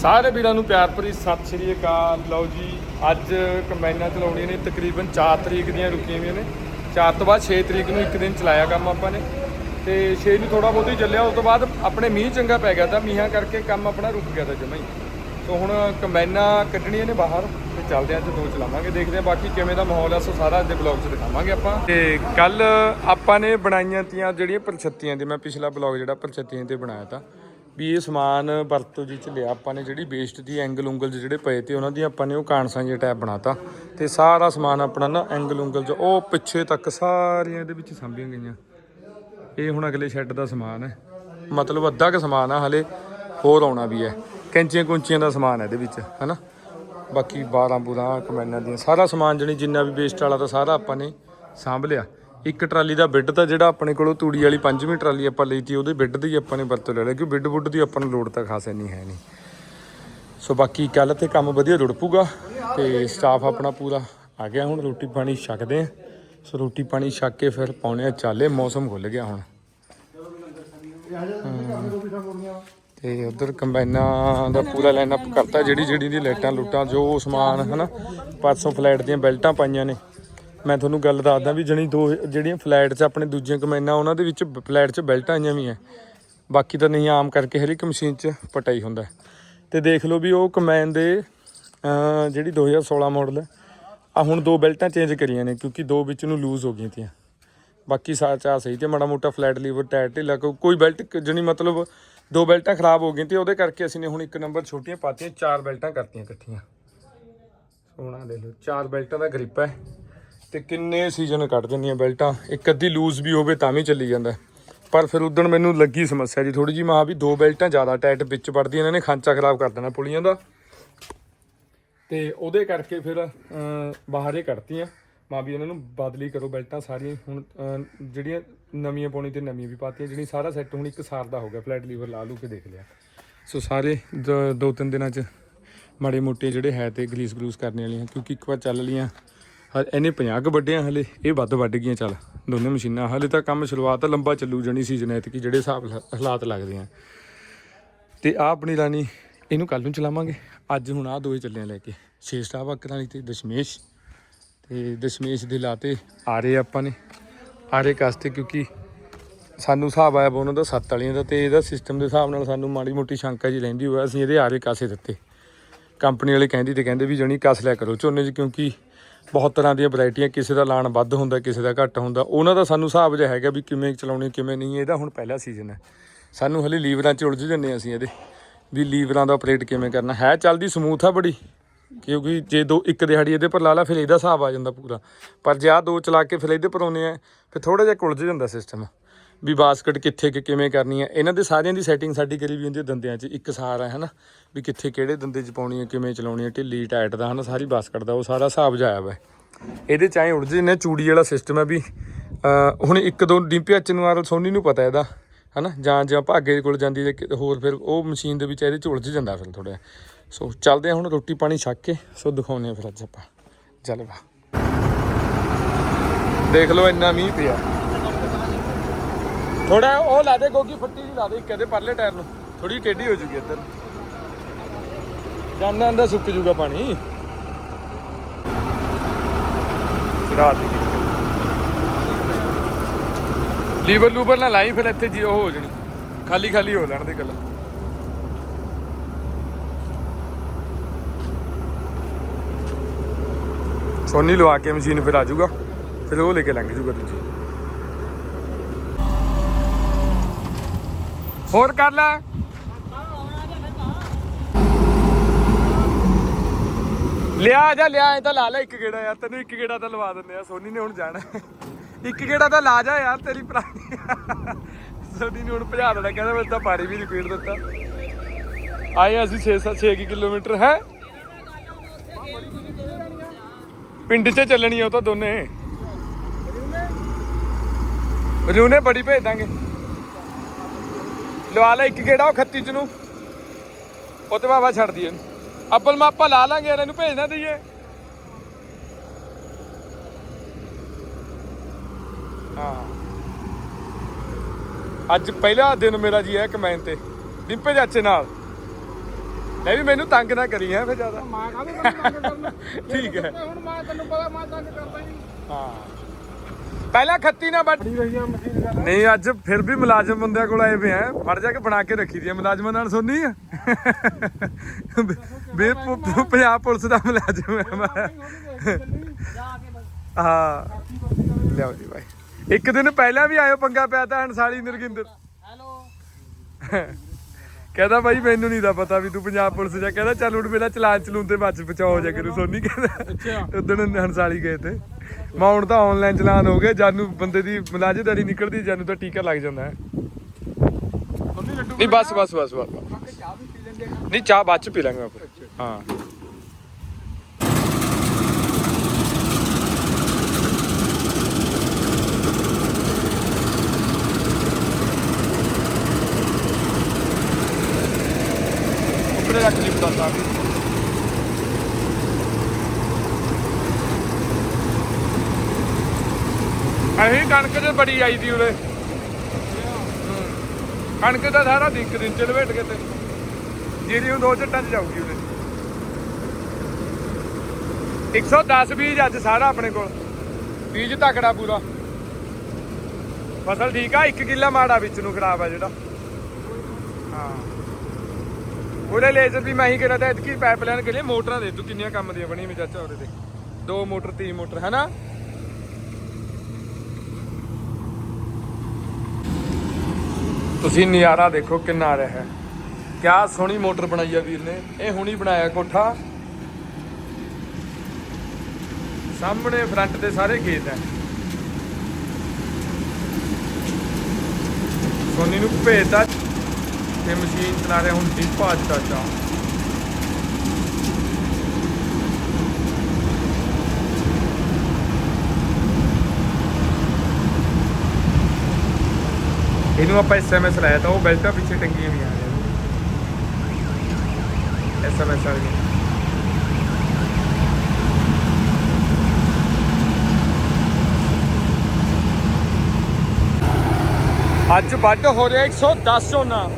ਸਾਰੇ ਵੀਰਾਂ ਨੂੰ ਪਿਆਰ ਭਰੀ ਸਤਿ ਸ਼੍ਰੀ ਅਕਾਲ। ਲਓ ਜੀ, ਅੱਜ ਕੰਬਾਈਨਾਂ ਚਲਾਉਣੀਆਂ ਨੇ, ਤਕਰੀਬਨ 4 ਤਰੀਕ ਦੀਆਂ ਰੁਕੀਆਂ ਹੋਈਆਂ ਨੇ। 4 ਤੋਂ ਬਾਅਦ 6 ਤਰੀਕ ਨੂੰ ਇੱਕ ਦਿਨ ਚਲਾਇਆ ਕੰਮ ਆਪਾਂ ਨੇ। ਤੇ 6 ਨੂੰ ਥੋੜਾ ਬਹੁਤ ਹੀ ਚੱਲਿਆ, ਉਸ ਤੋਂ ਬਾਅਦ ਆਪਣੇ ਮੀਂਹ ਚੰਗਾ ਪੈ ਗਿਆ ਤਾਂ ਮੀਂਹਾਂ ਕਰਕੇ ਕੰਮ ਆਪਣਾ ਰੁਕ ਗਿਆ ਤਾਂ ਜਮਾਂ ਸੋ ਹੁਣ ਕੰਬਾਈਨਾਂ ਕੱਢਣੀਆਂ ਨੇ ਬਾਹਰ ਤੇ ਚੱਲਦੇ ਆਂ ਤੇ ਦੋ ਚਲਾਵਾਂਗੇ, ਦੇਖਦੇ ਆਂ ਬਾਕੀ ਕਿਵੇਂ ਦਾ ਮਾਹੌਲ ਆ, ਸੋ ਸਾਰਾ ਅੱਜ ਦੇ ਬਲੌਗ 'ਚ ਦਿਖਾਵਾਂਗੇ ਆਪਾਂ। ਤੇ ਕੱਲ ਆਪਾਂ ਨੇ ਬਣਾਈਆਂ ਤੀਆਂ ਜਿਹੜੀਆਂ ਪਰਛੱਤੀਆਂ ਦੀ, ਮੈਂ ਪਿਛਲਾ ਬਲੌਗ ਜਿਹੜਾ ਪਰਛੱਤੀਆਂ ਤੇ ਬਣਾਇਆ ਤਾਂ ਵੀ ਇਹ ਸਮਾਨ ਵਰਤੋਂ ਜੀ ਚ ਲਿਆ, ਆਪਾਂ ਨੇ ਜਿਹੜੀ ਵੇਸਟ ਦੀ ਐਂਗਲ ਉਂਗਲ ਜਿਹੜੇ ਪਏ ਤੇ ਉਹਨਾਂ ਦੀ ਆਪਾਂ ਨੇ ਉਹ ਕਾਂਸਾਂ ਜਿਹੇ ਟੈਪ ਬਣਾਤਾ। ਤੇ ਸਾਰਾ ਸਮਾਨ ਆਪਣਾ ਨਾ ਐਂਗਲ ਉਂਗਲ ਚ, ਉਹ ਪਿੱਛੇ ਤੱਕ ਸਾਰੀਆਂ ਇਹਦੇ ਵਿੱਚ ਸਾਂਭੀਆਂ ਗਈਆਂ। ਇਹ ਹੁਣ ਅਗਲੇ ਸ਼ੈੱਡ ਦਾ ਸਮਾਨ ਹੈ। ਮਤਲਬ ਅੱਧਾ ਕੁ ਸਮਾਨ ਆ, ਹਲੇ ਹੋਰ ਆਉਣਾ ਵੀ ਹੈ। ਕੈਂਚੀਆਂ ਕੁੰਚੀਆਂ ਦਾ ਸਮਾਨ ਹੈ ਇਹਦੇ ਵਿੱਚ, ਹਨਾ? ਬਾਕੀ 12 ਬੂਰਾਂ ਕਮੈਨਾਂ ਦੀਆਂ ਸਾਰਾ ਸਮਾਨ ਜਣੀ ਜਿੰਨਾ ਵੀ ਵੇਸਟ ਵਾਲਾ ਤਾਂ ਸਾਰਾ ਆਪਾਂ ਨੇ ਸਾਂਭ ਲਿਆ। ਇੱਕ ਟਰਾਲੀ ਦਾ ਬਿੱਡ ਤਾਂ ਜਿਹੜਾ ਆਪਣੇ ਕੋਲੋਂ ਤੂੜੀ ਵਾਲੀ ਪੰਜਵੀਂ ਟਰਾਲੀ ਆਪਾਂ ਲਈ ਤੀ, ਉਹਦੇ ਬਿੱਡ ਦੀ ਆਪਾਂ ਨੇ ਵਰਤੋਂ ਲੈ ਲਿਆ ਕਿਉਂਕਿ ਬਿੱਡ ਬੁੱਡ ਦੀ ਆਪਾਂ ਨੂੰ ਲੋੜ ਤਾਂ ਖਾਸ ਨਹੀਂ ਹੈ ਨਹੀਂ। ਸੋ ਬਾਕੀ ਕੱਲ ਤੇ ਕੰਮ ਵਧੀਆ ਰੁੜ ਪੂਗਾ ਤੇ ਸਟਾਫ ਆਪਣਾ ਪੂਰਾ ਆ ਗਿਆ ਹੁਣ, ਰੋਟੀ ਪਾਣੀ ਛਕਦੇ ਆ। ਸੋ ਰੋਟੀ ਪਾਣੀ ਛਕ ਕੇ ਫਿਰ ਪਾਉਣੇ ਆ ਚਾਲੇ, ਮੌਸਮ ਖੁੱਲ ਗਿਆ ਹੁਣ। ਤੇ ਉਧਰ ਕੰਬਾਈਨਾਂ ਦਾ ਪੂਰਾ ਲਾਈਨਅਪ ਕਰਤਾ ਜਿਹੜੀ ਜਿਹੜੀ ਦੀ ਲਾਈਟਾਂ ਲੁੱਟਾਂ, ਜੋ ਸਮਾਨ, ਹਨਾ, ਪਰਸੋਂ ਫਲੈਟ ਦੀਆਂ ਬੈਲਟਾਂ ਪਾਈਆਂ ਨੇ। ਮੈਂ ਤੁਹਾਨੂੰ ਗੱਲ ਦੱਸਦਾ ਵੀ ਜਣੀ ਦੋ ਜਿਹੜੀਆਂ ਫਲੈਟ 'ਚ ਆਪਣੇ ਦੂਜੀਆਂ ਕੰਬਾਈਨਾਂ ਉਹਨਾਂ ਦੇ ਵਿੱਚ ਫਲੈਟ 'ਚ ਬੈਲਟਾਂ ਆਈਆਂ ਵੀ ਐ। ਬਾਕੀ ਤਾਂ ਨਹੀਂ, ਆਮ ਕਰਕੇ ਹਰ ਇੱਕ ਮਸ਼ੀਨ 'ਚ ਪਟਾਈ ਹੁੰਦਾ ਹੈ। ਤੇ ਦੇਖ ਲਓ ਵੀ ਉਹ ਕਮੈਨ ਦੇ ਅਹ ਜਿਹੜੀ 2016 ਮਾਡਲ ਹੈ ਆ ਹੁਣ ਦੋ ਬੈਲਟਾਂ ਚੇਂਜ ਕਰੀਆਂ ਨੇ, ਕਿਉਂਕਿ ਦੋ ਵਿੱਚ ਨੂੰ ਲੂਜ਼ ਹੋ ਗਈਆਂ ਤੀਆਂ। ਬਾਕੀ ਸਾਰਾ ਚਾ ਸਹੀ ਤੇ ਮਾੜਾ ਮੋਟਾ ਫਲੈਟ ਲੀਵਰ, ਟਾਇਰ ਢਿੱਲਾ, ਕੋ- ਕੋਈ ਬੈਲਟ ਜਣੀ ਮਤਲਬ ਦੋ ਬੈਲਟਾਂ ਖਰਾਬ ਹੋ ਗਈਆਂ ਤੇ ਉਹਦੇ ਕਰਕੇ ਅਸੀਂ ਨੇ ਹੁਣ ਇੱਕ ਨੰਬਰ ਛੋਟੀਆਂ ਪਾਤੀਆਂ, ਚਾਰ ਬੈਲਟਾਂ ਕਰਤੀਆਂ ਇਕੱਠੀਆਂ। ਸੋਹਣਾ ਲੈ ਲਓ, ਚਾਰ ਬੈਲਟਾਂ ਦਾ ਗ੍ਰਿਪ ਹੈ ਤੇ ਕਿੰਨੇ ਸੀਜ਼ਨ ਕੱਢ ਦਿੰਦੀਆਂ ਬੈਲਟਾਂ। ਇੱਕ ਅੱਧੀ ਲੂਜ਼ ਵੀ ਹੋਵੇ ਤਾਂ ਵੀ ਚੱਲੀ ਜਾਂਦਾ। ਪਰ ਫਿਰ ਉਦੋਂ ਮੈਨੂੰ ਲੱਗੀ ਸਮੱਸਿਆ ਜੀ ਥੋੜੀ ਜੀ ਮਾਂ ਵੀ ਦੋ ਬੈਲਟਾਂ ਜ਼ਿਆਦਾ ਟਾਈਟ ਵਿੱਚ ਵੜਦੀਆਂ ਇਹਨਾਂ ਨੇ ਖਾਂਚਾ ਖਰਾਬ ਕਰ ਦੇਣਾ ਪੁਲੀਆਂ ਦਾ। ਤੇ ਉਹਦੇ ਕਰਕੇ ਫਿਰ ਅਹ, ਬਾਹਰ ਹੀ ਕੱਢਤੀਆਂ। ਮਾਂ ਵੀ ਇਹਨਾਂ ਨੂੰ ਬਦਲੀ ਕਰੋ ਬੈਲਟਾਂ ਸਾਰੀਆਂ। ਹੁਣ ਜਿਹੜੀਆਂ ਨਵੀਆਂ ਪਾਉਣੀ ਤੇ ਨਵੀਆਂ ਵੀ ਪਾਤੀਆਂ ਜਿਹੜੀ ਸਾਰਾ ਸੈੱਟ ਹੁਣ ਇੱਕ ਸਾਰ ਦਾ ਹੋ ਗਿਆ ਫਲੈਟ ਲੀਵਰ ਲਾ ਲੂ ਕੇ ਦੇਖ ਲਿਆ। ਸੋ ਸਾਰੇ ਦ- ਦੋ ਤਿੰਨ ਦਿਨਾਂ ਚ ਮਾੜੇ ਮੋਟੇ ਜਿਹੜੇ ਹੈ ਤੇ ਗਲੀਸ ਗਲੂਸ ਕਰਨੇ ਵਾਲੀਆਂ ਕਿਉਂਕਿ ਇੱਕ ਵਾਰ ਚੱਲ ਲੀਆਂ ਹਰ ਇਹਨੇ 50 ਕੁ ਵੱਢਿਆ ਆ ਹਲੇ, ਇਹ ਵੱਧ ਵੱਢ ਗਈਆਂ ਚੱਲ। ਦੋਨੇ ਮਸ਼ੀਨਾਂ, ਹਲੇ ਤਾਂ ਕੰਮ ਸ਼ੁਰੂਆਤ ਆ ਲੰਬਾ ਚੱਲੂ ਜਣੀ ਸੀਜ਼ਨ ਐਤਕੀ ਜਿਹੜੇ ਹਿਸਾਬ ਹਾਲਾਤ ਲੱਗਦੇ ਆ। ਤੇ ਆ ਆਪਣੀ ਰਾਣੀ, ਇਹਨੂੰ ਕੱਲ ਨੂੰ ਚਲਾਵਾਂਗੇ। ਅੱਜ ਹੁਣ ਆ ਦੋਏ ਚੱਲੇ ਲੈ ਕੇ, ਛੇ ਸਟਾਫ ਅੱਕਰਾਂ ਵਾਲੀ ਤੇ ਦਸ਼ਮੇਸ਼। ਤੇ ਦਸ਼ਮੇਸ਼ ਦੇ ਲਾਤੇ ਆਰੇ ਆਪਾਂ ਨੇ, ਆਰੇ ਕਾਸਤੇ ਕਿਉਂਕਿ ਸਾਨੂੰ ਹਿਸਾਬ ਆਇਆ ਵਾ ਉਹਨਾਂ ਦਾ ਸੱਤ ਵਾਲੀਆਂ ਦਾ ਤੇ ਇਹਦਾ ਸਿਸਟਮ ਦੇ ਹਿਸਾਬ ਨਾਲ ਸਾਨੂੰ ਮਾੜੀ ਮੋਟੀ ਸ਼ੰਕਾ ਜੀ ਰਹਿੰਦੀ ਹੋਇਆ ਅਸੀਂ ਇਹਦੇ ਆਰੇ ਕਾਸੇ ਦਿੱਤੇ। ਕੰਪਨੀ ਵਾਲੇ ਕਹਿੰਦੀ ਤੇ ਕਹਿੰਦੇ ਵੀ ਜਣੀ ਕਸ ਲਿਆ ਕਰੋ ਝੋਨੇ 'ਚ ਕਿਉਂਕਿ ਬਹੁਤ ਤਰ੍ਹਾਂ ਦੀਆਂ ਵੈਰਾਈਟੀਆਂ, ਕਿਸੇ ਦਾ ਲਾਣ ਵੱਧ ਹੁੰਦਾ, ਕਿਸੇ ਦਾ ਘੱਟ ਹੁੰਦਾ। ਉਹਨਾਂ ਦਾ ਸਾਨੂੰ ਹਿਸਾਬ ਜਿਹਾ ਹੈਗਾ ਵੀ ਕਿਵੇਂ ਚਲਾਉਣੀ, ਕਿਵੇਂ ਨਹੀਂ ਇਹਦਾ ਹੁਣ ਪਹਿਲਾ ਸੀਜ਼ਨ ਹੈ। ਸਾਨੂੰ ਹਲੇ ਲੀਵਰਾਂ 'ਚ ਉਲਝ ਜੰਨੇ ਅਸੀਂ ਇਹਦੇ, ਵੀ ਲੀਵਰਾਂ ਦਾ ਆਪਰੇਟ ਕਿਵੇਂ ਕਰਨਾ। ਹੈ ਚੱਲਦੀ ਸਮੂਥ ਆ ਬੜੀ, ਕਿਉਂਕਿ ਜੇ ਦੋ, ਇੱਕ ਦਿਹਾੜੀ ਇਹਦੇ ਪਰ ਲਾ ਲਾ, ਫਿਰ ਇਹਦਾ ਹਿਸਾਬ ਆ ਜਾਂਦਾ ਪੂਰਾ। ਪਰ ਜੇ ਆਹ ਦੋ ਚਲਾ ਕੇ ਫਿਰ ਇਹਦੇ ਪਰ ਆਉਨੇ ਆ ਫਿਰ ਥੋੜਾ ਜਿਹਾ ਉਲਝ ਜਾਂਦਾ ਸਿਸਟਮ ਵੀ ਬਾਸਕਟ ਕਿੱਥੇ ਕਿ ਕਿਵੇਂ ਕਰਨੀ ਹੈ। ਇਹਨਾਂ ਦੇ ਸਾਰਿਆਂ ਦੀ ਸੈਟਿੰਗ ਸਾਡੀ ਕਰੀ ਵੀ ਹੁੰਦੀ ਹੈ ਦੰਦਿਆਂ 'ਚ, ਇੱਕ ਸਾਰ ਹੈ, ਹਨਾ? ਵੀ ਕਿੱਥੇ ਕਿਹੜੇ ਦੰਦੇ 'ਚ ਪਾਉਣੀ ਹੈ, ਕਿਵੇਂ ਚਲਾਉਣੀ ਹੈ, ਢਿੱਲੀ ਟਾਈਟ ਦਾ, ਹਨਾ? ਸਾਰੀ ਬਾਸਕਟ ਦਾ, ਉਹ ਸਾਰਾ ਹਿਸਾਬ ਜਾਇਆ ਵਾ ਇਹਦੇ ਚ ਐਂ ਉਲਝ ਨੇ, ਚੂੜੀ ਵਾਲਾ ਸਿਸਟਮ ਹੈ ਵੀ ਹੁਣ ਇੱਕ ਦੋ ਡੀਪੀਐਚ ਨੂੰ ਆਰ ਸੋਨੀ ਨੂੰ ਪਤਾ ਇਹਦਾ, ਹਨਾ? ਜਾਂ ਜਾਂ ਭਾਗੇ ਕੋਲ ਜਾਂਦੀ ਹੈ ਹੋਰ ਫਿਰ ਉਹ ਮਸ਼ੀਨ ਦੇ ਵਿੱਚ ਇਹਦੇ ਚ ਉਲਝ ਜਾਂਦਾ ਫਿਰ ਥੋੜਾ ਸੋ ਚੱਲਦੇ ਆ ਹੁਣ ਰੋਟੀ ਪਾਣੀ ਛੱਕ ਕੇ ਸੋ ਦਿਖਾਉਂਦੇ ਆ ਫਿਰ ਅੱਜ ਆਪਾਂ। ਚੱਲ ਵਾ। ਦੇਖ ਲਓ, ਇੰਨਾ ਮੀਂਹ ਪਿਆ। ਥੋੜਾ ਉਹ ਲਾ ਦੇ ਗੋਗੀ, ਫੱਟੀ ਜੀ ਲਾ ਦੇ ਇੱਕ ਪਰਲੇ ਟਾਇਰ ਨੂੰ। ਥੋੜੀ ਟੇਢੀ ਹੋ ਜੂਗੀ ਇੱਧਰ। ਜਾਂਦਾ ਅੰਦਰ ਸੁੱਕ ਜੂਗਾ ਪਾਣੀ। ਰਾਤ ਦੀ ਲੀਵਰ ਲੂਵਰ ਨਾ ਲਾਈ, ਫਿਰ ਇੱਥੇ ਜੀ ਉਹ ਹੋ ਜਣੀ। ਖਾਲੀ ਖਾਲੀ ਹੋ ਲੈਣ ਦੇ ਗੱਲ। ਸੋਨੀ ਲਵਾ ਕੇ ਮਸ਼ੀਨ ਫਿਰ ਆ ਜਾਊਗਾ ਫਿਰ ਉਹ ਲੈ ਕੇ ਲੰਘ ਜਾਊਗਾ ਤੁਸੀਂ ਹੋਰ ਕਰ ਲੈ। ਲਿਆ ਜਾ, ਲਿਆ, ਇਹ ਤਾਂ ਲਾ ਲੈ ਇੱਕ ਗੇੜਾ ਯਾਰ, ਤੈਨੂੰ ਇੱਕ ਗੇੜਾ ਤਾਂ ਲਵਾ ਦਿੰਦੇ ਆ, ਸੋਨੀ ਨੇ ਹੁਣ ਜਾਣਾ। ਇੱਕ ਗੇੜਾ ਤਾਂ ਲਾ ਜਾ ਯਾਰ, ਤੇਰੀ ਪੁਰਾਣੀ। ਸੋਨੀ ਨੇ ਹੁਣ ਭਜਾ ਦੇਣਾ, ਕਹਿੰਦਾ ਮੈਂ ਤਾਂ ਪਾਣੀ ਵੀ ਨਹੀਂ ਪੀੜ ਦਿੱਤਾ। ਆਏ ਅਸੀਂ 6 7 6 ਕਿਲੋਮੀਟਰ, ਹੈ? ਪਿੰਡ 'ਚ ਚੱਲਣੀ ਆ ਉਹ ਤਾਂ ਦੋਨੇ। ਰੂਨੇ ਬੜੀ ਭੇਜ ਦਾਂਗੇ। ਲਵਾ ਲੈ ਇੱਕ ਗੇੜਾ ਉਹ ਖੱਤੀ ਚ ਨੂੰ। ਉਹ ਤੇ ਬਾਬਾ ਛੱਡ ਦਈਏ। ਅੱਬਲ ਮੈਂ ਆਪਾਂ ਲਾ ਲਾਂਗੇ ਯਾਰ ਇਹਨੂੰ ਭੇਜ ਨਾ ਦਈਏ। ਹਾਂ। ਅੱਜ ਪਹਿਲਾ ਦਿਨ ਮੇਰਾ ਜੀ ਹੈ ਕਮੈਨ ਤੇ ਡਿੰਪੇ ਚਾਚੇ ਨਾਲ। ਲੈ ਵੀ ਮੈਨੂੰ ਤੰਗ ਨਾ ਕਰੀ ਹੈ ਫੇ ਜ਼ਿਆਦਾ। ਮੈਂ ਕਾਹਦੇ ਤੈਨੂੰ ਤੰਗ ਕਰਨਾ? ਠੀਕ ਹੈ। ਹੁਣ ਮੈਂ ਤੈਨੂੰ ਪਤਾ ਮੈਂ ਤੰਗ ਕਰਦਾ ਹੀ ਨਹੀਂ। ਹਾਂ। ਪਹਿਲਾਂ ਖੱਤੀ ਨਾ ਵੱਢ ਨਹੀਂ ਅੱਜ ਫਿਰ ਵੀ ਮੁਲਾਜ਼ਮ ਬੰਦਿਆਂ ਕੋਲ ਆਏ ਆ। ਫੜ ਜਾ ਕੇ ਬਣਾ ਕੇ ਰੱਖੀ ਦੀ ਮੁਲਾਜ਼ਮਾਂ ਨਾਲ ਸੁਣਨੀ ਆ? ਬੇ ਪੰਜਾਬ ਪੁਲਿਸ ਦਾ ਮੁਲਾਜ਼ਮ ਹੈ ਮੈਂ। ਹਾਂ। ਲਿਆਓ ਜੀ ਭਾਈ ਇੱਕ ਦਿਨ ਪਹਿਲਾਂ ਵੀ ਆਇਓ ਪੰਗਾ ਪਿਆ ਤਾਂ ਹੰਸਾਲੀ ਨਰਗਿੰਦਰ। ਹੈਲੋ। ਕਹਿੰਦਾ ਭਾਈ ਮੈਨੂੰ ਨਹੀਂ ਦਾ ਪਤਾ ਵੀ ਤੂੰ ਪੰਜਾਬ ਪੁਲਿਸ ਜਾ। ਕਹਿੰਦਾ ਚੱਲ ਹੁਣ ਮੇਰਾ ਚਲਾਨ ਚਲੂਨ ਤੇ ਬਚ ਬਚਾਓ ਜਾ ਕਰੂ ਸੋਨੀ ਕਹਿੰਦਾ। ਉਦੋਂ ਹੰਸਾਲੀ ਗਏ ਤੇ। ਹੁਣ ਤਾਂ ਆਨਲਾਈਨ ਚਲਾਨ ਹੋ ਗਏ ਜਾਨੂੰ ਬੰਦੇ ਦੀ ਮੁਲਾਜ਼ਮਦਾਰੀ ਨਿਕਲਦੀ ਜਾਨੂੰ ਤਾਂ ਟੀਕਾ ਲੱਗ ਜਾਂਦਾ ਹੈ। ਨਹੀਂ ਬਸ ਬਸ ਬਸ ਬਸ ਨਹੀਂ ਚਾਹ ਬਾਅਦ ਚ ਪੀ ਲਾਂਗੇ ਆਪਾਂ। ਹਾਂ ਉੱਪਰੇ ਰੱਖ ਲਈ ਬਤਾ ਸਾਹਿਬ ਅਹੀਂ ਕਣਕ ਚ ਬੜੀ ਆਈ ਦੀ ਉਰੇ। ਕਣਕ ਦਾ ਸਾਰਾ ਦਿਨ ਦਿਨ ਚ ਲਵੇਟ ਕੇ ਤੇ ਜੀਰੀ ਨੂੰ ਦੋ ਚੱਟਾਂ ਚ ਜਾਊਗੀ ਉਹਦੇ 110 ਬੀਜ ਅੱਜ ਸਾਰਾ ਆਪਣੇ ਕੋਲ। ਬੀਜ ਤਕੜਾ ਪੂਰਾ। ਫਸਲ ਠੀਕ ਆ 1 ਕਿੱਲਾ ਮਾੜਾ ਵਿੱਚ ਨੂੰ ਖਰਾਬ ਆ ਜਿਹੜਾ। ਹਾਂ। ਉਹਦੇ ਲੇਜ਼ਰ ਵੀ ਮੈਂ ਹੀ ਕਹਿੰਦਾ ਤਾਂ ਇਤਕੀ ਪਾਈਪਲਾਈਨ ਕੇ ਲਈ ਮੋਟਰਾਂ ਦੇ, ਤੂੰ ਕਿੰਨੀਆਂ ਕੰਮ ਦੀਆਂ ਬਣੀਆਂ ਮੇ ਚਾਚਾ ਉਹਦੇ ਤੇ ਦੋ ਮੋਟਰ ਤਿੰਨ ਮੋਟਰ, ਹੈ ਨਾ? ਤੁਸੀਂ ਨਜ਼ਾਰਾ ਦੇਖੋ ਕਿੰਨਾ ਆ ਰਿਹਾ ਹੈ। ਕਿਆ ਸੋਹਣੀ ਮੋਟਰ ਬਣਾਈ ਆ ਵੀਰ ਨੇ। ਇਹ ਹੁਣੀ ਬਣਾਇਆ ਕੋਠਾ। ਸਾਹਮਣੇ ਫਰੰਟ ਤੇ ਸਾਰੇ ਖੇਤ ਹੈ। ਸੋਨੀ ਨੂੰ ਭੇਜਤਾ। ਤੇ ਮਸ਼ੀਨ ਚਲਾ ਰਿਹਾ ਹੁਣ ਦੀਪਾ ਚਾਚਾ। ਇਹਨੂੰ ਆਪਾਂ ਐਸਐਮਐਸ ਲਾਇਆ ਤਾਂ ਉਹ ਬੈਲਟਾਂ ਪਿੱਛੇ ਟੰਗੀਆਂ ਵੀ ਆ ਰਹੀਆਂ। ਐਸਐਮਐਸ ਵਾਲੀ ਅੱਜ ਵੱਢ ਹੋ ਰਿਹਾ 110 ਝੋਨਾ।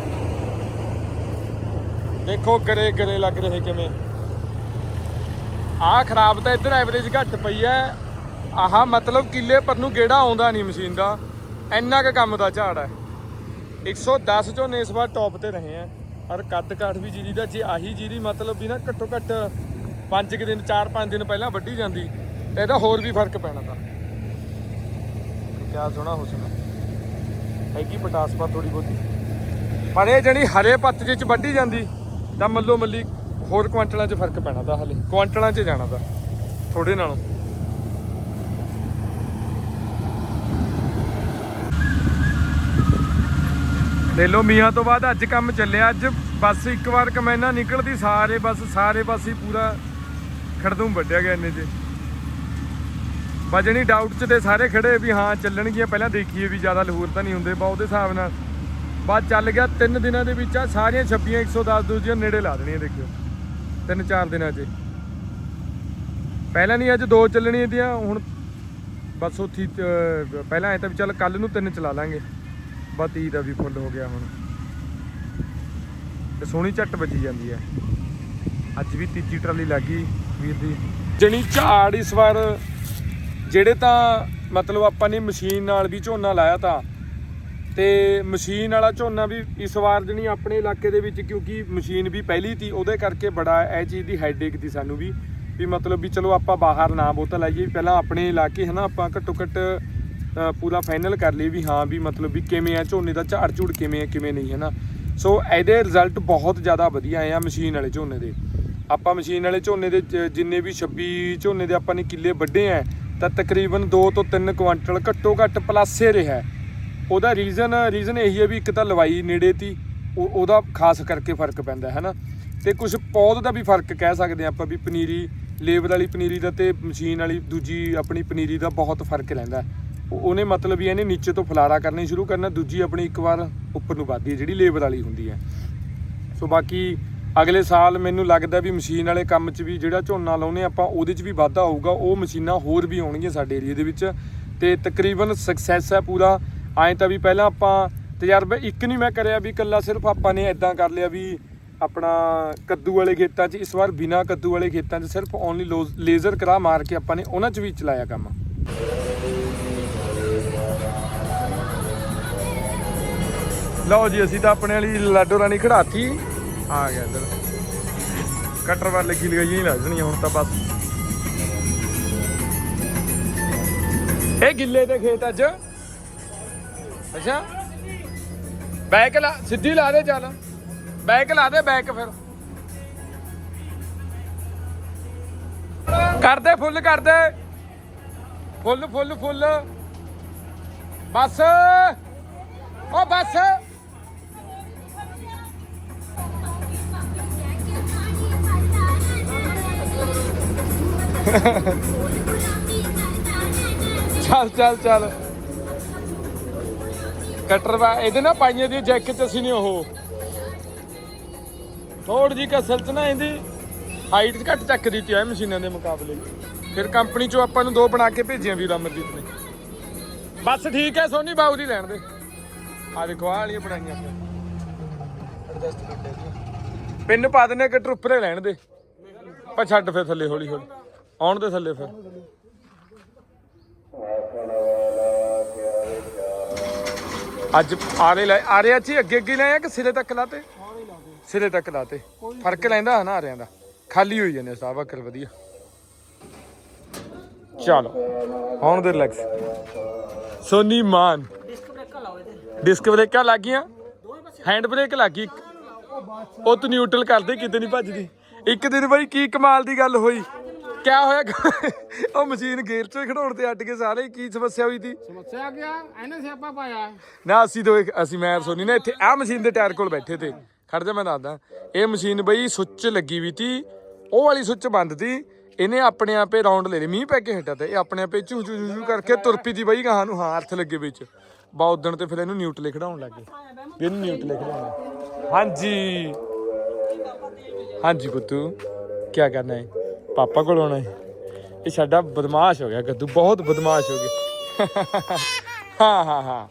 ਦੇਖੋ ਗਰੇ ਗਰੇ ਲੱਗ ਰਹੇ ਕਿਵੇਂ। ਆਹ ਖਰਾਬ ਤਾਂ ਇੱਧਰ ਐਵਰੇਜ ਘੱਟ ਪਈ ਐ। ਆਹ ਮਤਲਬ ਕਿੱਲੇ ਪਰ ਨੂੰ ਗੇੜਾ ਆਉਂਦਾ ਨਹੀਂ ਮਸ਼ੀਨ ਦਾ। ਇੰਨਾ ਕੁ ਕੰਮ ਦਾ ਝਾੜ ਹੈ 110 ਝੋਨੇ ਇਸ ਵਾਰ ਟੌਪ ਤੇ ਰਹੇ ਆ। ਔਰ ਕੱਦ ਕਾਠ ਵੀ ਜੀਰੀ ਦਾ, ਜੇ ਆਹੀ ਜੀਰੀ ਮਤਲਬ ਵੀ ਨਾ ਘੱਟੋ ਘੱਟ 5 ਕਿ ਦਿਨ 4-5 ਦਿਨ ਪਹਿਲਾਂ ਵੱਢੀ ਜਾਂਦੀ, ਤੇ ਇਹਦਾ ਹੋਰ ਵੀ ਫ਼ਰਕ ਪੈਣਾ ਤਾਂ। ਕਿਆ ਸੋਹਣਾ ਹੁਸਨ ਹੈਗੀ ਪਟਾਸ ਪਾ ਥੋੜੀ ਬਹੁਤੀ। ਪਰ ਇਹ ਜਣੀ ਹਰੇ ਪੱਤ ਜਿਹੇ ਚ ਵੱਢੀ ਜਾਂਦੀ, ਤਾਂ ਮੱਲੋ ਮੱਲੀ ਹੋਰ ਕੁਆਂਟਲਾਂ 'ਚ ਫ਼ਰਕ ਪੈਣਾ ਤਾਂ ਹਲੇ। ਕੁਆਂਟਲਾਂ 'ਚ ਜਾਣਾ ਤਾਂ ਥੋੜੇ ਨਾਲੋਂ। ਲੈ ਲੋ ਮੀਆਂ ਤੋਂ ਬਾਅਦ ਅੱਜ ਕੰਮ ਚੱਲਿਆ। ਅੱਜ ਬਸ ਇੱਕ ਵਾਰ ਕਮੈਨਾ ਨਿਕਲਦੀ, ਸਾਰੇ ਬਸ ਸਾਰੇ ਬਸ ਹੀ ਪੂਰਾ ਖੜਦੂੰ ਵੱਢਿਆ ਗਿਆ ਇੰਨੇ 'ਚ ਵਜਣੀ ਡਾਊਟ 'ਚ ਤੇ ਸਾਰੇ ਖੜੇ ਵੀ ਹਾਂ, ਚੱਲਣਗੀਆਂ, ਪਹਿਲਾਂ ਦੇਖੀਏ ਵੀ ਜ਼ਿਆਦਾ ਲਹੂਰ ਤਾਂ ਨਹੀਂ ਹੁੰਦੇ ਬਾ ਉਹਦੇ ਹਿਸਾਬ ਨਾਲ। ਬਾਅਦ ਚੱਲ ਗਿਆ, ਤਿੰਨ ਦਿਨਾਂ ਦੇ ਵਿੱਚ ਆ, ਸਾਰੀਆਂ 26 110 ਦੂਜੀਆਂ ਨੇੜੇ ਲਾ ਦੇਣੀਆਂ, ਦੇਖਿਓ। ਤਿੰਨ ਚਾਰ ਦਿਨਾਂ 'ਚ। ਪਹਿਲਾਂ ਨਹੀਂ, ਅੱਜ ਦੋ ਚੱਲਣੀਆਂ ਦੀਆਂ, ਹੁਣ ਬਸ ਉੱਥੀ ਪਹਿਲਾਂ ਐ ਤਾਂ ਵੀ ਚੱਲ ਕੱਲ ਨੂੰ ਤਿੰਨ ਚਲਾ ਲਾਂਗੇ। ਬਸ ਦਾ ਵੀ ਫੁੱਲ ਹੋ ਗਿਆ ਹੁਣ। ਤੇ ਸੋਹਣੀ ਝੱਟ ਵੱਜੀ ਜਾਂਦੀ ਹੈ ਅੱਜ ਵੀ ਤੀਜੀ ਟਰਾਲੀ ਲੱਗੀ ਵੀਰ ਦੀ। ਜਣੀ ਝਾੜ ਇਸ ਵਾਰ, ਜਿਹੜੇ ਤਾਂ ਮਤਲਬ ਆਪਾਂ ਨੇ ਮਸ਼ੀਨ ਨਾਲ ਵੀ ਝੋਨਾ ਲਾਇਆ ਤਾਂ, ਤੇ ਮਸ਼ੀਨ ਵਾਲਾ ਝੋਨਾ ਵੀ ਇਸ ਵਾਰ ਜਣੀ ਆਪਣੇ ਇਲਾਕੇ ਦੇ ਵਿੱਚ ਕਿਉਂਕਿ ਮਸ਼ੀਨ ਵੀ ਪਹਿਲੀ ਤੀ, ਉਹਦੇ ਕਰਕੇ ਬੜਾ ਇਹ ਚੀਜ਼ ਦੀ ਹੈਡੇਕ ਦੀ ਸਾਨੂੰ ਵੀ ਵੀ ਮਤਲਬ ਵੀ ਚਲੋ ਆਪਾਂ ਬਾਹਰ ਨਾ ਬੋਤਲ ਲਾਈਏ ਵੀ ਪਹਿਲਾਂ ਆਪਣੇ ਇਲਾਕੇ ਹਨਾ ਆਪਾਂ ਘੱਟੋ ਘੱਟ ਪੂਰਾ ਫਾਈਨਲ ਕਰ ਲਈ ਵੀ ਹਾਂ ਵੀ ਮਤਲਬ ਵੀ ਕਿਵੇਂ ਆ, ਝੋਨੇ ਦਾ ਝਾੜ ਝੂੜ ਕਿਵੇਂ ਆ, ਕਿਵੇਂ ਨਹੀਂ ਹੈ ਨਾ ਸੋ ਇਹਦੇ ਰਿਜ਼ਲਟ ਬਹੁਤ ਜ਼ਿਆਦਾ ਵਧੀਆ ਆਏ ਆ ਮਸ਼ੀਨ ਵਾਲੇ ਝੋਨੇ ਦੇ। ਆਪਾਂ ਮਸ਼ੀਨ ਵਾਲੇ ਝੋਨੇ ਦੇ ਜਿੰਨੇ ਵੀ 26 ਝੋਨੇ ਦੇ ਆਪਾਂ ਨੇ ਕਿੱਲੇ ਵੱਢੇ ਆ, ਤਾਂ ਤਕਰੀਬਨ 2 ਤੋਂ 3 ਕੁਆਂਟਲ ਘੱਟੋ ਘੱਟ ਪਲਾਸੇ ਰਿਹਾ। ਉਹਦਾ ਰੀਜ਼ਨ ਰੀਜ਼ਨ ਇਹੀ ਹੈ ਵੀ ਇੱਕ ਤਾਂ ਲਵਾਈ ਨੇੜੇ ਤੀ ਉਹਦਾ ਖਾਸ ਕਰਕੇ ਫ਼ਰਕ ਪੈਂਦਾ ਹੈ ਨਾ ਤੇ ਕੁਝ ਪੌਦ ਦਾ ਵੀ ਫ਼ਰਕ ਕਹਿ ਸਕਦੇ ਹਾਂ ਆਪਾਂ ਵੀ ਪਨੀਰੀ, ਲੇਬਰ ਵਾਲੀ ਪਨੀਰੀ ਦਾ ਤੇ ਮਸ਼ੀਨ ਵਾਲੀ ਦੂਜੀ ਆਪਣੀ ਪਨੀਰੀ ਦਾ ਬਹੁਤ ਫ਼ਰਕ ਰਹਿੰਦਾ। ਉਹਨੇ ਮਤਲਬ ਵੀ ਇਹਨੇ ਨੀਚੇ ਤੋਂ ਫਲਾਰਾ ਕਰਨੀ ਸ਼ੁਰੂ ਕਰਨਾ, ਦੂਜੀ ਆਪਣੀ ਇੱਕ ਵਾਰ ਉੱਪਰ ਨੂੰ ਵੱਧਦੀ ਹੈ, ਜਿਹੜੀ ਲੇਬਰ ਵਾਲੀ ਹੁੰਦੀ ਹੈ। ਸੋ ਬਾਕੀ ਅਗਲੇ ਸਾਲ ਮੈਨੂੰ ਲੱਗਦਾ ਵੀ ਮਸ਼ੀਨ ਵਾਲੇ ਕੰਮ 'ਚ ਵੀ ਜਿਹੜਾ ਝੋਨਾ ਲਾਉਨੇ ਆਪਾਂ, ਉਹਦੇ 'ਚ ਵੀ ਵਾਧਾ ਹੋਊਗਾ, ਉਹ ਮਸ਼ੀਨਾਂ ਹੋਰ ਵੀ ਆਉਣਗੀਆਂ ਸਾਡੇ ਏਰੀਆ ਦੇ ਵਿੱਚ। ਤੇ ਤਕਰੀਬਨ ਸਕਸੈਸ ਹੈ ਪੂਰਾ। ਐਂ ਤਾਂ ਵੀ ਪਹਿਲਾਂ ਆਪਾਂ ਤਜਰਬਾ, ਇੱਕ ਨਹੀਂ ਮੈਂ ਕਰਿਆ ਵੀ ਇਕੱਲਾ ਸਿਰਫ ਆਪਾਂ ਨੇ ਇਦਾਂ ਕਰ ਲਿਆ ਵੀ ਆਪਣਾ ਕੱਦੂ ਵਾਲੇ ਖੇਤਾਂ 'ਚ, ਇਸ ਵਾਰ ਬਿਨਾ ਕੱਦੂ ਵਾਲੇ ਖੇਤਾਂ 'ਚ ਸਿਰਫ ਓਨਲੀ ਲੇਜ਼ਰ ਕਰਾ ਮਾਰ ਕੇ ਆਪਾਂ ਨੇ ਉਹਨਾਂ 'ਚ ਵੀ ਚਲਾਇਆ ਕੰਮ। ਲਓ ਜੀ, ਅਸੀਂ ਤਾਂ ਆਪਣੇ ਵਾਲੀ ਲਾਡੋ ਰਾਣੀ ਖੜਾਤੀ। ਆ ਗਿਆ ਇੱਧਰ। ਕਟਰ ਵੱਲ ਲੱਗੀ ਲਗਾਈ ਨਹੀਂ ਲੱਗਣੀ ਹੁਣ ਤਾਂ ਬਸ। ਇਹ ਗਿੱਲੇ ਦੇ ਖੇਤ ਅੱਜ। ਅੱਛਾ। ਬੈਕ ਲਾ, ਸਿੱਧੀ ਲਾ ਦੇ ਚੱਲ। ਬੈਕ ਲਾ ਦੇ, ਬੈਕ ਫਿਰ। ਕਰਦੇ ਫੁੱਲ ਕਰਦੇ ਫੁੱਲ ਫੁੱਲ ਫੁੱਲ। ਬਸ। ਓ ਬਸ। ਚੱਲ ਚੱਲ ਚੱਲ। ਕਟਰ ਵਾ ਇਹਦੇ ਨਾ ਪਾਈਆਂ ਦੀ ਜੈਕਟ ਚ ਅਸੀਂ ਨਹੀਂ ਉਹ। ਥੋੜੀ ਜੀ ਕਸਲ ਚ ਨਾ ਇਹਦੀ ਹਾਈਟ ਘੱਟ ਚੱਕ ਦਿੱਤੀ ਹੈ ਮਸ਼ੀਨਾਂ ਦੇ ਮੁਕਾਬਲੇ। ਫਿਰ ਕੰਪਨੀ ਚੋਂ ਆਪਾਂ ਨੂੰ ਦੋ ਬਣਾ ਕੇ ਭੇਜੀਆਂ ਵੀਰ ਅਮਰਦੀਪ ਨੇ। ਬਸ ਠੀਕ ਹੈ ਸੋਨੀ ਬਾਬੂ ਦੀ ਲੈਣ ਦੇ। ਆ ਦੇਖੋ ਆਹ ਵਾਲੀਆਂ ਬਣਾਈਆਂ ਪਿੰਨ ਪਾ ਦਿੰਨੇ ਕਿ ਟਰੁੱਪਰੇ ਲੈਣ ਦੇ। ਪਰ ਛੱਡ ਫਿਰ ਥੱਲੇ ਹੌਲੀ ਹੌਲੀ ਆਉਣ ਦੇ ਥੱਲੇ ਫਿਰ। ਅੱਜ ਆਰੇ ਲੈ ਆਰਿਆ ਚ ਅੱਗੇ ਅੱਗੇ ਲਾਇਆ ਕਿ ਸਿਰੇ ਤੱਕ ਲਾਤੇ? ਸਿਰੇ ਤੱਕ ਲਾਤੇ। ਫ਼ਰਕ ਲੈਂਦਾ ਹਨਾ ਆਰਿਆਂ ਦਾ। ਖਾਲੀ ਹੋਈ ਜਾਂਦੇ ਸਾਹ ਬੱਕਰ ਵਧੀਆ। ਚਲੋ ਹੁਣ ਦੇ ਰਿਲੈਕਸ ਸੋਨੀ ਮਾਨ। ਡਿਸਕ ਬ੍ਰੇਕਾਂ ਲੱਗ ਗਈਆਂ। ਹੈਂਡ ਬ੍ਰੇਕ ਲੱਗ ਗਈ। ਉਹ ਤੂੰ ਨਿਊਟਰਲ ਕਰਦੇ, ਕਿਤੇ ਨਹੀਂ ਭੱਜਦੀ। ਇੱਕ ਦਿਨ ਬਾਈ ਕੀ ਕਮਾਲ ਦੀ ਗੱਲ ਹੋਈ। ਕਿਆ ਹੋਇਆ? ਉਹ ਮਸ਼ੀਨ ਗੇਅਰ 'ਚ ਖੜਾਉਣ ਤੇ ਅੱਡ ਕੇ ਸਾਰੇ ਕੀ ਸਮੱਸਿਆ ਹੋਈ ਸੀ? ਸਮੱਸਿਆ ਗਿਆ ਇਹਨੇ ਸਿਆਪਾ ਪਾਇਆ। ਨਾ ਅਸੀਂ ਦੋ ਅਸੀਂ ਮੈਂ ਸੋਨੀ ਨਾ ਇੱਥੇ ਆਹ ਮਸ਼ੀਨ ਦੇ ਟਾਇਰ ਕੋਲ ਬੈਠੇ ਤੇ। ਖੜ ਜਾ ਮੈਂ ਦੱਸਦਾ। ਇਹ ਮਸ਼ੀਨ ਬਈ ਸੁੱਚ ਲੱਗੀ ਵੀ ਤੀ ਉਹ ਵਾਲੀ ਸੁੱਚ ਬੰਦ ਤੀ। ਇਹਨੇ ਆਪਣੇ ਆਪੇ ਰਾਉਂਡ ਲੈ ਲਈ ਮੀਂਹ ਪੈ ਕੇ ਹਟਾ ਤੇ। ਇਹ ਆਪਣੇ ਆਪੇ ਚੂ ਚੂ ਚੂ ਕਰਕੇ ਤੁਰ ਪਈ ਤੀ ਬਈ ਗਾਹਾਂ ਨੂੰ ਹਾਂ ਹੱਥ ਲੱਗੇ ਵਿੱਚ। ਬਾ ਉਦਣ ਤੇ ਫਿਰ ਇਹਨੂੰ ਨਿਊਟਰਲ ਖੜਾਉਣ ਲੱਗੇ ਵੀ ਇਹਨੂੰ ਨਿਊਟਰਲ ਖੜਾਉਣਾ ਹਾਂਜੀ। ਹਾਂਜੀ ਪੁੱਤੂ ਕੀ ਕਰਨਾ ਹੈ ਪਾਪਾ ਕੋਲ ਆਉਣਾ ਹੈ। ਇਹ ਸਾਡਾ ਬਦਮਾਸ਼ ਹੋ ਗਿਆ, ਗੱਦੂ। ਬਹੁਤ ਬਦਮਾਸ਼ ਹੋ ਗਿਆ ਹਾਂ ਹਾਂ ਹਾਂ।